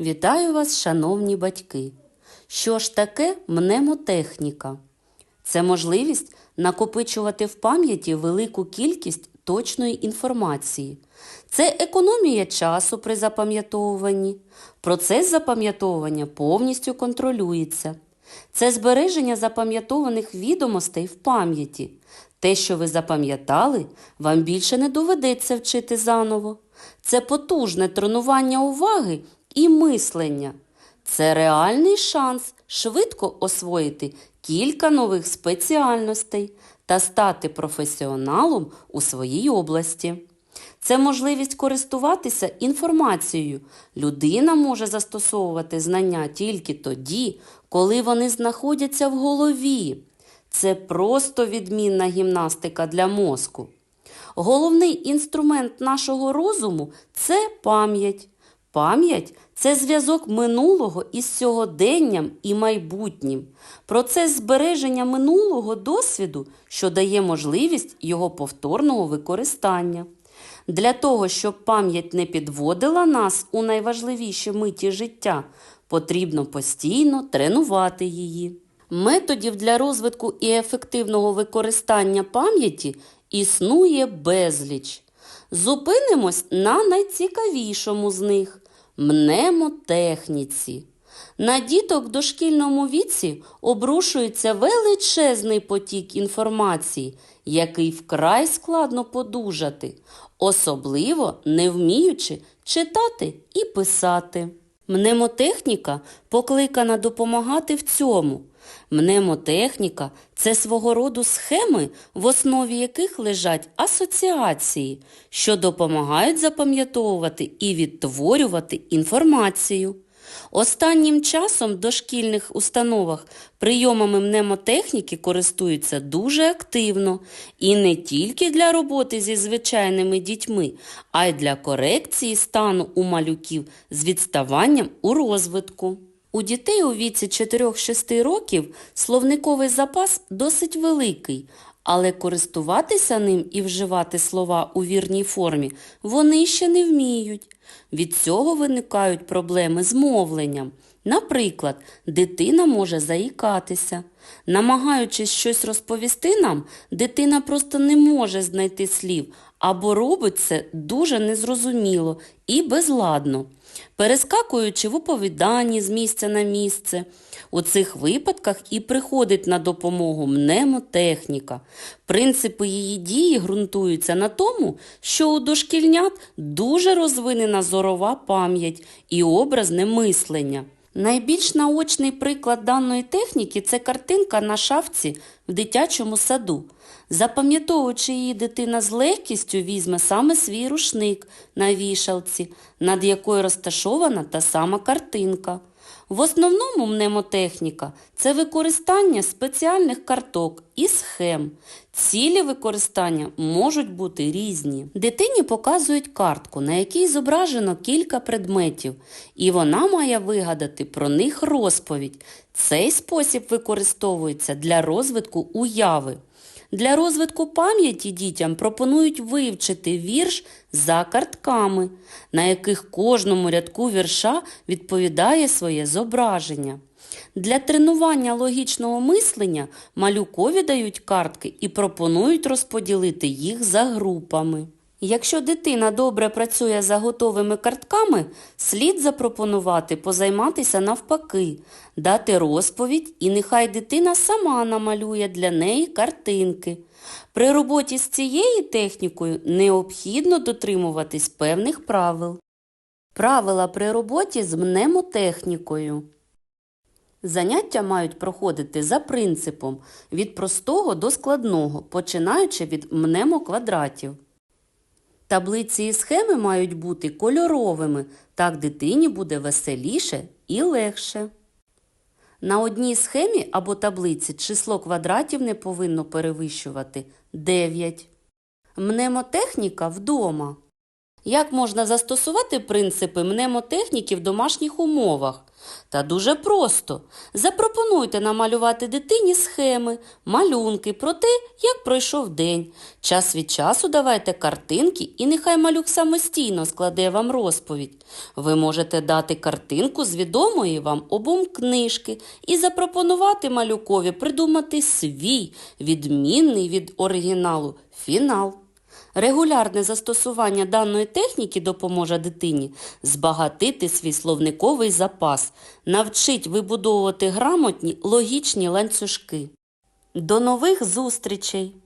Вітаю вас, шановні батьки! Що ж таке мнемотехніка? Це можливість накопичувати в пам'яті велику кількість точної інформації. Це економія часу при запам'ятовуванні. Процес запам'ятовування повністю контролюється. Це збереження запам'ятованих відомостей в пам'яті. Те, що ви запам'ятали, вам більше не доведеться вчити заново. Це потужне тренування уваги і мислення. Це реальний шанс швидко освоїти кілька нових спеціальностей та стати професіоналом у своїй області. Це можливість користуватися інформацією. Людина може застосовувати знання тільки тоді, коли вони знаходяться в голові. Це просто відмінна гімнастика для мозку. Головний інструмент нашого розуму це пам'ять. Пам'ять це зв'язок минулого із сьогоденням і майбутнім, процес збереження минулого досвіду, що дає можливість його повторного використання. Для того, щоб пам'ять не підводила нас у найважливіші миті життя, потрібно постійно тренувати її. Методів для розвитку і ефективного використання пам'яті існує безліч. Зупинимось на найцікавішому з них мнемотехніці. На діток дошкільному віці обрушується величезний потік інформації, який вкрай складно подужати, особливо не вміючи читати і писати. Мнемотехніка покликана допомагати в цьому. Мнемотехніка це свого роду схеми, в основі яких лежать асоціації, що допомагають запам'ятовувати і відтворювати інформацію. Останнім часом в дошкільних установах прийомами мнемотехніки користуються дуже активно і не тільки для роботи зі звичайними дітьми, а й для корекції стану у малюків з відставанням у розвитку. У дітей у віці 4-6 років словниковий запас досить великий, але користуватися ним і вживати слова у вірній формі вони ще не вміють. Від цього виникають проблеми з мовленням. Наприклад, дитина може заїкатися. Намагаючись щось розповісти нам, дитина просто не може знайти слів або робить це дуже незрозуміло і безладно, перескакуючи в оповіданні з місця на місце. У цих випадках і приходить на допомогу мнемотехніка. Принципи її дії ґрунтуються на тому, що у дошкільнят дуже розвинена зорова пам'ять і образне мислення. Найбільш наочний приклад даної техніки це картинка на шафці в дитячому саду. Запам'ятовуючи її, дитина з легкістю візьме саме свій рушник на вішалці, над якою розташована та сама картинка. В основному мнемотехніка це використання спеціальних карток і схем. Цілі використання можуть бути різні. Дитині показують картку, на якій зображено кілька предметів, і вона має вигадати про них розповідь. Цей спосіб використовується для розвитку уяви. Для розвитку пам'яті дітям пропонують вивчити вірш за картками, на яких кожному рядку вірша відповідає своє зображення. Для тренування логічного мислення малюкові дають картки і пропонують розподілити їх за групами. Якщо дитина добре працює за готовими картками, слід запропонувати позайматися навпаки, дати розповідь і нехай дитина сама намалює для неї картинки. При роботі з цією технікою необхідно дотримуватись певних правил. Правила при роботі з мнемотехнікою. Заняття мають проходити за принципом від простого до складного, починаючи від мнемоквадратів. Таблиці і схеми мають бути кольоровими, так дитині буде веселіше і легше. На одній схемі або таблиці число квадратів не повинно перевищувати 9. Мнемотехніка вдома. Як можна застосувати принципи мнемотехніки в домашніх умовах? Та дуже просто. Запропонуйте намалювати дитині схеми, малюнки про те, як пройшов день. Час від часу давайте картинки і нехай малюк самостійно складе вам розповідь. Ви можете дати картинку з відомої вам обом книжки і запропонувати малюкові придумати свій, відмінний від оригіналу, фінал. Регулярне застосування даної техніки допоможе дитині збагатити свій словниковий запас, навчить вибудовувати грамотні логічні ланцюжки. До нових зустрічей!